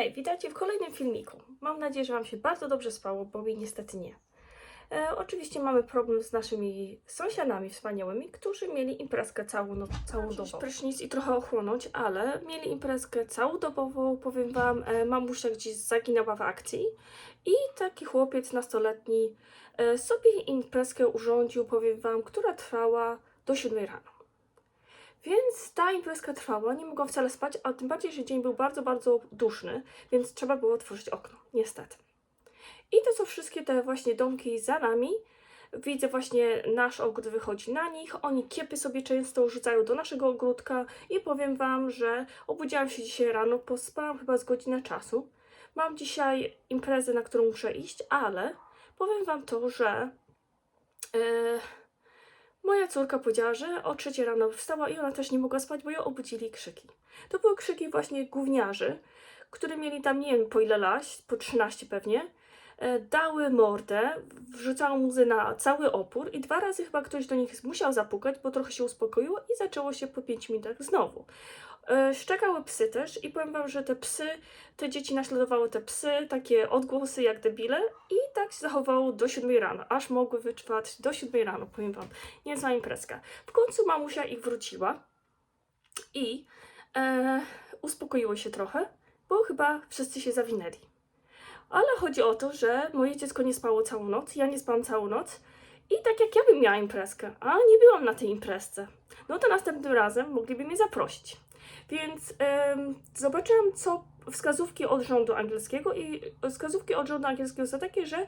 Hej, witajcie w kolejnym filmiku. Mam nadzieję, że Wam się bardzo dobrze spało, bo mi niestety nie. E, oczywiście mamy problem z naszymi sąsiadami wspaniałymi, którzy mieli imprezkę całą, no, całodobową. prysznic i trochę ochłonąć, ale mieli imprezkę całodobową, powiem Wam, e, mamusia gdzieś zaginęła w akcji i taki chłopiec nastoletni e, sobie imprezkę urządził, powiem Wam, która trwała do 7 rano. Więc ta imprezka trwała, nie mogłam wcale spać, a tym bardziej, że dzień był bardzo, bardzo duszny, więc trzeba było otworzyć okno, niestety. I to są wszystkie te właśnie domki za nami. Widzę właśnie nasz ogród wychodzi na nich, oni kiepy sobie często rzucają do naszego ogródka i powiem Wam, że obudziłam się dzisiaj rano, pospałam chyba z godzinę czasu. Mam dzisiaj imprezę, na którą muszę iść, ale powiem Wam to, że... e, Moja córka powiedziała, że o trzeciej rano wstała i ona też nie mogła spać, bo ją obudzili krzyki. To były krzyki właśnie gówniarzy, które mieli tam nie wiem po ile lat, po 13 pewnie, e, dały mordę, wrzucały łzy na cały opór i dwa razy chyba ktoś do nich musiał zapukać, bo trochę się uspokoiło i zaczęło się po 5 minutach znowu. E, Szczekały psy też i powiem wam, że te psy, te dzieci naśladowały te psy, takie odgłosy jak debile i tak się zachowało do 7 rano, aż mogły wytrwać do 7 rano, powiem wam, niezła imprezka. W końcu mamusia ich wróciła i e, uspokoiło się trochę, bo chyba wszyscy się zawinęli. Ale chodzi o to, że moje dziecko nie spało całą noc, ja nie spałam całą noc i tak jak ja bym miała imprezkę, a nie byłam na tej imprezce, no to następnym razem mogliby mnie zaprosić. Więc em, zobaczyłam, co wskazówki od rządu angielskiego i wskazówki od rządu angielskiego są takie, że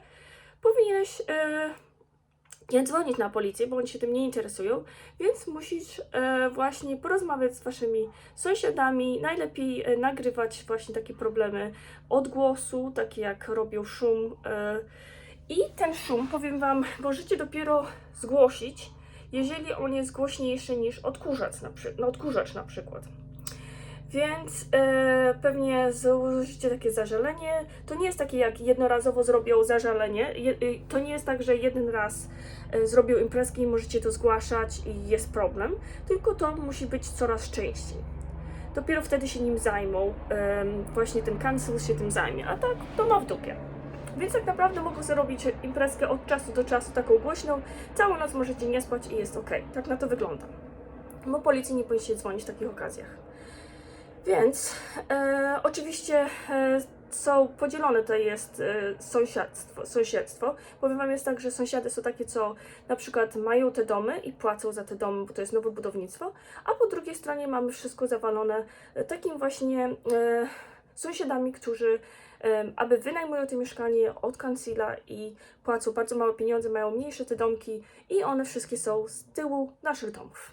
powinieneś e, nie dzwonić na policję, bo oni się tym nie interesują, więc musisz e, właśnie porozmawiać z waszymi sąsiadami, najlepiej e, nagrywać właśnie takie problemy odgłosu, takie jak robią szum. I ten szum, powiem wam, możecie dopiero zgłosić, jeżeli on jest głośniejszy niż odkurzacz na, przy, no, odkurzacz na przykład. Więc e, pewnie założycie takie zażalenie. To nie jest takie jak jednorazowo zrobią zażalenie. Je, y, to nie jest tak, że jeden raz e, zrobią imprezki i możecie to zgłaszać i jest problem, tylko to musi być coraz częściej. Dopiero wtedy się nim zajmą. em, właśnie ten cancel się tym zajmie, a tak to ma w dupie. Więc tak naprawdę mogą sobie robić imprezkę od czasu do czasu taką głośną. Całą noc możecie nie spać i jest ok. Tak na to wygląda. Bo policji nie powinniście dzwonić w takich okazjach. Więc e, oczywiście e, są podzielone tutaj jest e, sąsiadztwo, sąsiedztwo. Powiem Wam jest tak, że sąsiady są takie, co na przykład mają te domy i płacą za te domy, bo to jest nowe budownictwo, a po drugiej stronie mamy wszystko zawalone e, takim właśnie e, sąsiadami, którzy aby wynajmują to mieszkanie od kancila i płacą bardzo małe pieniądze, mają mniejsze te domki i one wszystkie są z tyłu naszych domów.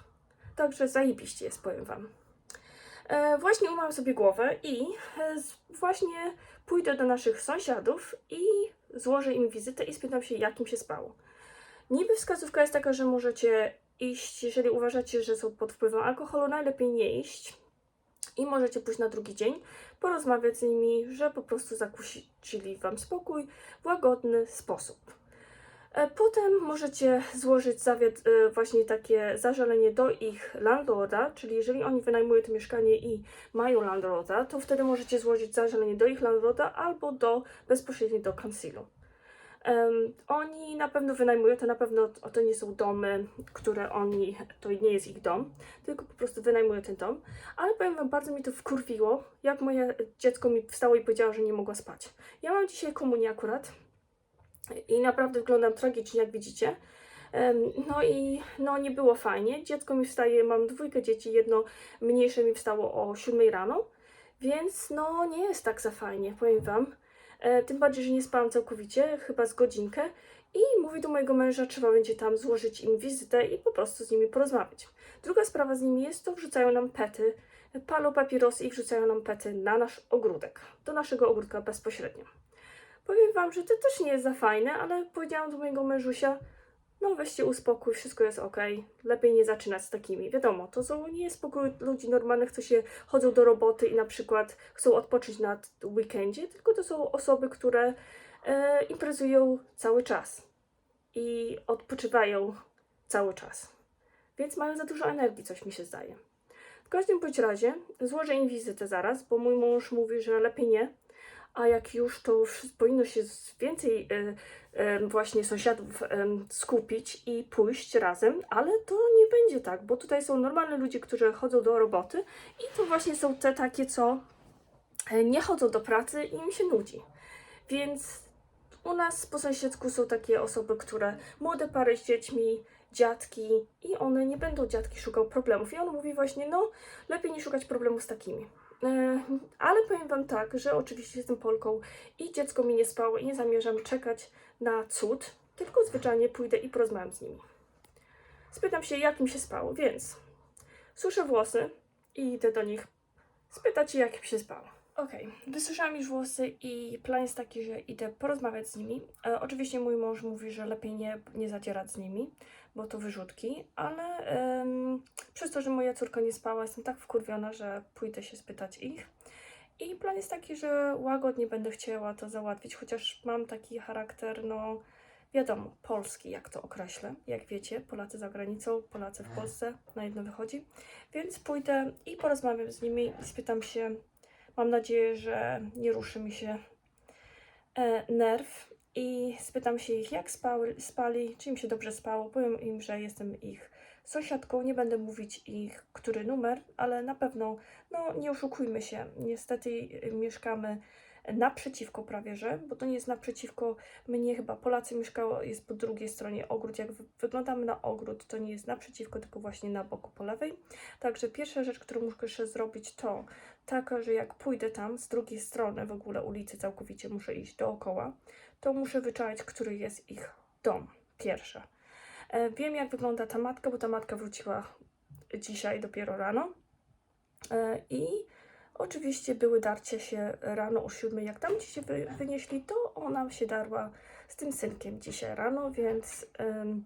Także zajebiście jest, powiem Wam. E, właśnie umyłam sobie głowę i e, właśnie pójdę do naszych sąsiadów i złożę im wizytę i spytam się, jak im się spało. Niby wskazówka jest taka, że możecie iść, jeżeli uważacie, że są pod wpływem alkoholu, najlepiej nie iść i możecie pójść na drugi dzień, porozmawiać z nimi, że po prostu zakłócili Wam spokój w łagodny sposób. E, Potem możecie złożyć zawiad, e, właśnie takie zażalenie do ich landlorda, czyli jeżeli oni wynajmują to mieszkanie i mają landlorda, to wtedy możecie złożyć zażalenie do ich landlorda albo do bezpośrednio do kancilu. Em, oni na pewno wynajmują, to na pewno to nie są domy, które oni, to nie jest ich dom, tylko po prostu wynajmują ten dom. Ale powiem Wam, bardzo mi to wkurwiło, jak moje dziecko mi wstało i powiedziało, że nie mogła spać. Ja mam dzisiaj komunię akurat, i naprawdę wyglądam tragicznie, jak widzicie. No i no, nie było fajnie. Dziecko mi wstaje, mam dwójkę dzieci, jedno mniejsze mi wstało o 7 rano, więc no nie jest tak za fajnie, powiem Wam. E, tym bardziej, że nie spałam całkowicie, chyba z godzinkę. I mówi do mojego męża, trzeba będzie tam złożyć im wizytę i po prostu z nimi porozmawiać. Druga sprawa z nimi jest to, wrzucają nam pety, palą papierosy i wrzucają nam pety na nasz ogródek, do naszego ogródka bezpośrednio. Powiem wam, że to też nie jest za fajne, ale powiedziałam do mojego mężusia, no weźcie uspokój, wszystko jest ok, lepiej nie zaczynać z takimi. Wiadomo, to są nie jest spokój ludzi normalnych, co się chodzą do roboty i na przykład chcą odpocząć na weekendzie, tylko to są osoby, które e, imprezują cały czas i odpoczywają cały czas. Więc mają za dużo energii, coś mi się zdaje. W każdym bądź razie złożę im wizytę zaraz, bo mój mąż mówi, że lepiej nie, a jak już to wszy- powinno się więcej e, e, właśnie sąsiadów em, skupić i pójść razem, ale to nie będzie tak, bo tutaj są normalne ludzie, którzy chodzą do roboty i to właśnie są te takie, co e, nie chodzą do pracy i im się nudzi. Więc u nas po sąsiedzku są takie osoby, które młode pary z dziećmi, dziadki i one nie będą dziadki szukał problemów. I on mówi właśnie, no lepiej nie szukać problemów z takimi. Ale powiem Wam tak, że oczywiście jestem Polką i dziecko mi nie spało i nie zamierzam czekać na cud, tylko zwyczajnie pójdę i porozmawiam z nimi. Spytam się, jak im się spało, więc suszę włosy i idę do nich spytać jak im się spało. Okej, wysuszałam już włosy i plan jest taki, że idę porozmawiać z nimi. E, oczywiście mój mąż mówi, że lepiej nie, nie zadzierać z nimi, bo to wyrzutki, ale em, przez to, że moja córka nie spała, jestem tak wkurwiona, że pójdę się spytać ich. I plan jest taki, że łagodnie będę chciała to załatwić, chociaż mam taki charakter, no wiadomo, polski, jak to określę. Jak wiecie, Polacy za granicą, Polacy w Polsce, na jedno wychodzi. Więc pójdę i porozmawiam z nimi i spytam się, mam nadzieję, że nie ruszy mi się e, nerw i spytam się ich, jak spali, czy im się dobrze spało. Powiem im, że jestem ich sąsiadką. Nie będę mówić ich, który numer, ale na pewno, no nie oszukujmy się. Niestety mieszkamy naprzeciwko prawie, że, bo to nie jest naprzeciwko mnie, chyba Polacy mieszkało, jest po drugiej stronie ogród. Jak wy- wyglądamy na ogród, to nie jest naprzeciwko, tylko właśnie na boku po lewej. Także pierwsza rzecz, którą muszę zrobić, to taka, że jak pójdę tam z drugiej strony w ogóle ulicy całkowicie muszę iść dookoła, to muszę wyczaić, który jest ich dom. Pierwsze. E, wiem, jak wygląda ta matka, bo ta matka wróciła dzisiaj dopiero rano. E, I oczywiście były darcie się rano o siódmej. Jak tam ci się wy, wynieśli, to ona się darła z tym synkiem dzisiaj rano, więc em,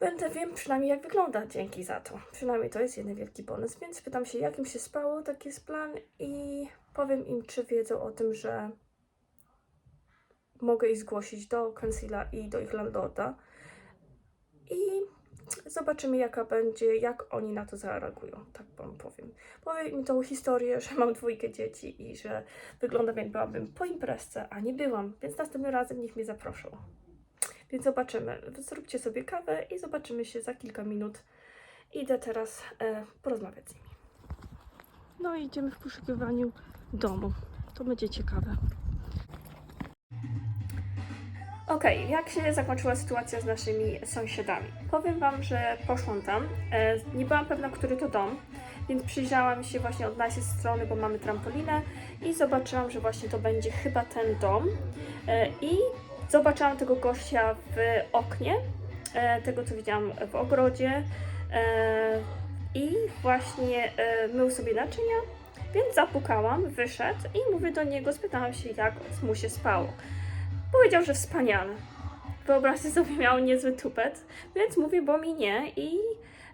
będę wiem przynajmniej jak wygląda dzięki za to. Przynajmniej to jest jeden wielki bonus, więc pytam się jak im się spało, taki jest plan i powiem im, czy wiedzą o tym, że mogę ich zgłosić do Kansila i do ich landlorda i zobaczymy jaka będzie, jak oni na to zareagują, tak wam powiem. Powiem im tą historię, że mam dwójkę dzieci i że wyglądam jak byłabym po imprezce, a nie byłam, więc następnym razem niech mnie zaproszą. Więc zobaczymy. Zróbcie sobie kawę i zobaczymy się za kilka minut. Idę teraz e, porozmawiać z nimi. No i idziemy w poszukiwaniu domu. To będzie ciekawe. Okej, jak się zakończyła sytuacja z naszymi sąsiadami? Powiem Wam, że poszłam tam. E, nie byłam pewna, który to dom, więc przyjrzałam się właśnie od naszej strony, bo mamy trampolinę i zobaczyłam, że właśnie to będzie chyba ten dom. E, I zobaczyłam tego gościa w oknie, e, tego co widziałam w ogrodzie. I właśnie mył sobie naczynia, więc zapukałam, wyszedł i mówię do niego, spytałam się, jak mu się spało. Powiedział, że wspaniale. Wyobraźcie sobie, miał niezły tupet, więc mówię, bo mi nie i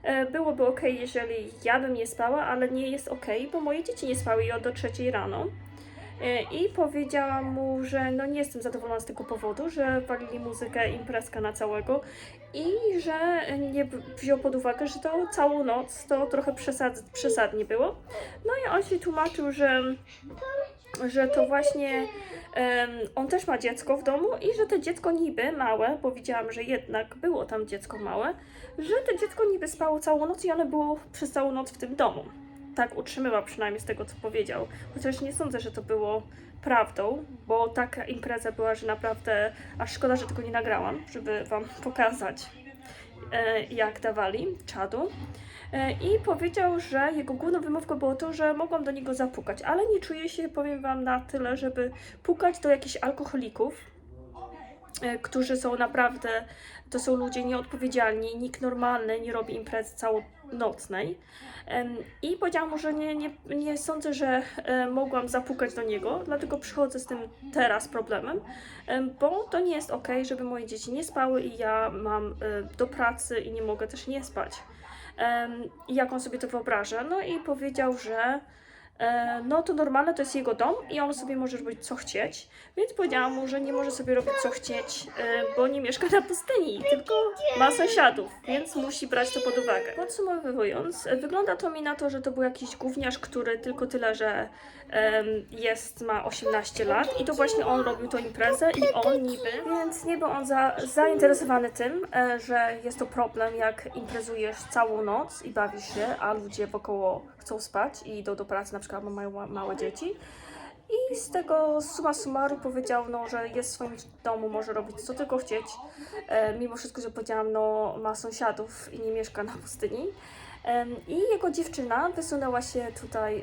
e, byłoby ok, jeżeli ja bym nie spała, ale nie jest ok, bo moje dzieci nie spały i do trzeciej rano. E, I powiedziałam mu, że no nie jestem zadowolona z tego powodu, że walili muzykę imprezka na całego i że nie wziął pod uwagę, że to całą noc to trochę przesad, przesadnie było. No i on się tłumaczył, że, że to właśnie on też ma dziecko w domu i że to dziecko niby małe, bo widziałam, że jednak było tam dziecko małe, że to dziecko niby spało całą noc i ono było przez całą noc w tym domu. Tak utrzymywał przynajmniej z tego, co powiedział. Chociaż nie sądzę, że to było prawdą, bo taka impreza była, że naprawdę aż szkoda, że tego nie nagrałam, żeby Wam pokazać, jak dawali czadu. E, I powiedział, że jego główną wymówką było to, że mogłam do niego zapukać, ale nie czuję się, powiem Wam, na tyle, żeby pukać do jakichś alkoholików, e, którzy są naprawdę, to są ludzie nieodpowiedzialni, nikt normalny nie robi imprezy całonocnej. Em, I powiedziałam mu, że nie, nie, nie sądzę, że e, mogłam zapukać do niego, dlatego przychodzę z tym teraz problemem, em, bo to nie jest ok, żeby moje dzieci nie spały i ja mam e, do pracy i nie mogę też nie spać. Jak on sobie to wyobraża? No i powiedział, że no to normalne to jest jego dom i on sobie może robić co chcieć. Więc powiedziałam mu, że nie może sobie robić co chcieć, e, bo nie mieszka na pustyni, tylko ma sąsiadów, więc musi brać to pod uwagę. Podsumowując, e, wygląda to mi na to, że to był jakiś gówniarz, który tylko tyle, że jest, ma 18 lat i to właśnie on robił tą imprezę i on niby, więc nie był on za, zainteresowany tym, e, że jest to problem, jak imprezujesz całą noc i bawisz się, a ludzie wokoło chcą spać i idą do pracy, na przykład mają ma- małe dzieci. I z tego suma summarum powiedział, no, że jest w swoim domu, może robić co tylko chcieć. E, mimo wszystko, że powiedziałam, no, ma sąsiadów i nie mieszka na pustyni. I jego dziewczyna wysunęła się tutaj e,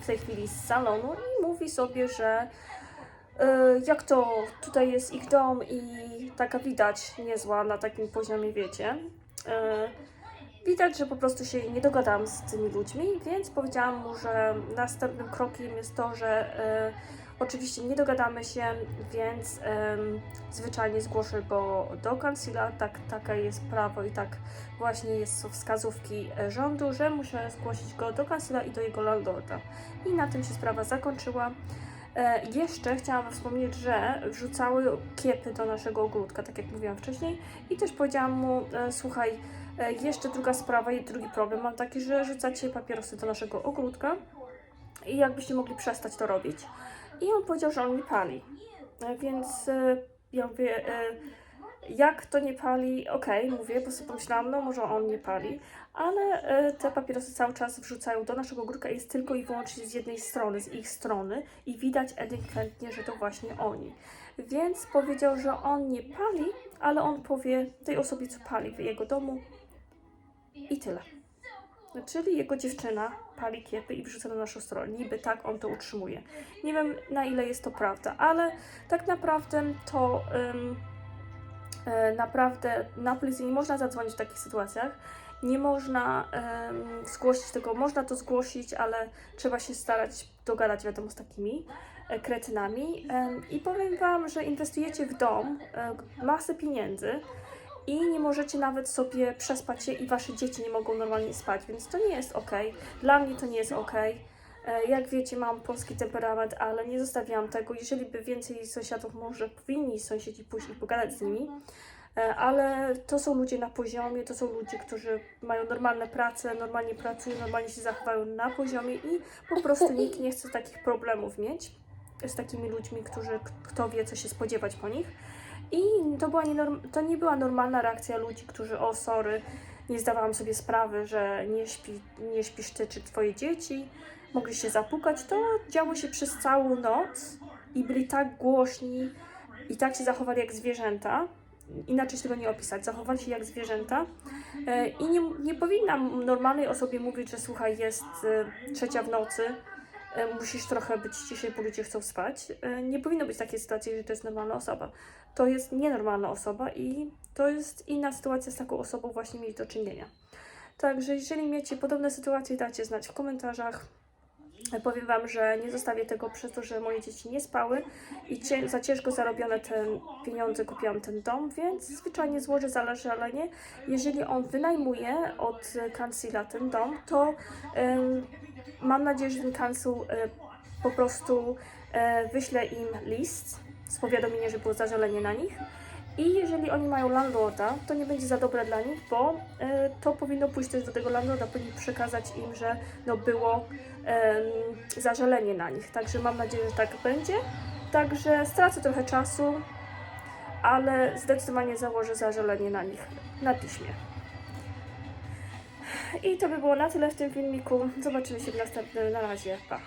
w tej chwili z salonu i mówi sobie, że e, jak to tutaj jest ich dom i taka widać niezła na takim poziomie, wiecie. E, Widać, że po prostu się nie dogadałam z tymi ludźmi, więc powiedziałam mu, że następnym krokiem jest to, że oczywiście nie dogadamy się, więc em, zwyczajnie zgłoszę go do kancila. Tak, takie jest prawo i tak właśnie jest, są wskazówki e, rządu, że muszę zgłosić go do kancila i do jego landlorda. I na tym się sprawa zakończyła. E, jeszcze chciałam wspomnieć, że wrzucały kiepy do naszego ogródka, tak jak mówiłam wcześniej, i też powiedziałam mu, e, słuchaj, e, jeszcze druga sprawa i drugi problem mam taki, że rzucacie papierosy do naszego ogródka i jakbyście mogli przestać to robić. I on powiedział, że on nie pali. E, Więc e, ja mówię, e, jak to nie pali? Okej, mówię, bo sobie pomyślałam, no może on nie pali, ale te papierosy cały czas wrzucają do naszego ogródka i jest tylko i wyłącznie z jednej strony, z ich strony i widać ewidentnie, że to właśnie oni. Więc powiedział, że on nie pali, ale on powie tej osobie, co pali w jego domu i tyle. Czyli jego dziewczyna pali kiepy i wrzuca na naszą stronę. Niby tak on to utrzymuje. Nie wiem na ile jest to prawda, ale tak naprawdę to ym, e, naprawdę na policję nie można zadzwonić w takich sytuacjach. Nie można em, zgłosić tego, można to zgłosić, ale trzeba się starać dogadać, wiadomo, z takimi e, kretynami. Em, I powiem Wam, że inwestujecie w dom e, masę pieniędzy i nie możecie nawet sobie przespać się i Wasze dzieci nie mogą normalnie spać, więc to nie jest ok. Dla mnie to nie jest ok. E, Jak wiecie, mam polski temperament, ale nie zostawiałam tego. Jeżeli by więcej sąsiadów, może powinni sąsiedzi pójść i pogadać z nimi. E, Ale to są ludzie na poziomie, to są ludzie, którzy mają normalne prace, normalnie pracują, normalnie się zachowują na poziomie i po prostu nikt nie chce takich problemów mieć z takimi ludźmi, którzy kto wie, co się spodziewać po nich. I to, była nie to nie była normalna reakcja ludzi, którzy o sorry, nie zdawałam sobie sprawy, że nie, śpi, nie śpisz ty czy twoje dzieci, mogli się zapukać. To działo się przez całą noc i byli tak głośni i tak się zachowali jak zwierzęta. Inaczej tego nie opisać. Zachowali się jak zwierzęta. E, I nie, nie powinnam normalnej osobie mówić, że słuchaj, jest e, trzecia w nocy, e, musisz trochę być ciszej, bo ludzie chcą spać. Nie powinno być takiej sytuacji, że to jest normalna osoba. To jest nienormalna osoba i to jest inna sytuacja z taką osobą właśnie mieć do czynienia. Także jeżeli macie podobne sytuacje, dajcie znać w komentarzach. Powiem Wam, że nie zostawię tego przez to, że moje dzieci nie spały i cie, za ciężko zarobione te pieniądze kupiłam ten dom, więc zwyczajnie złożę zażalenie. Jeżeli on wynajmuje od kancila ten dom, to mam nadzieję, że ten kancel e, po prostu e, wyśle im list z powiadomieniem, że było zażalenie na nich. I jeżeli oni mają landlorda, to nie będzie za dobre dla nich, bo e, to powinno pójść też do tego landlorda, powinni przekazać im, że no było em, zażalenie na nich. Także mam nadzieję, że tak będzie. Także stracę trochę czasu, ale zdecydowanie założę zażalenie na nich na piśmie. I to by było na tyle w tym filmiku. Zobaczymy się w następnym. Na razie. Pa.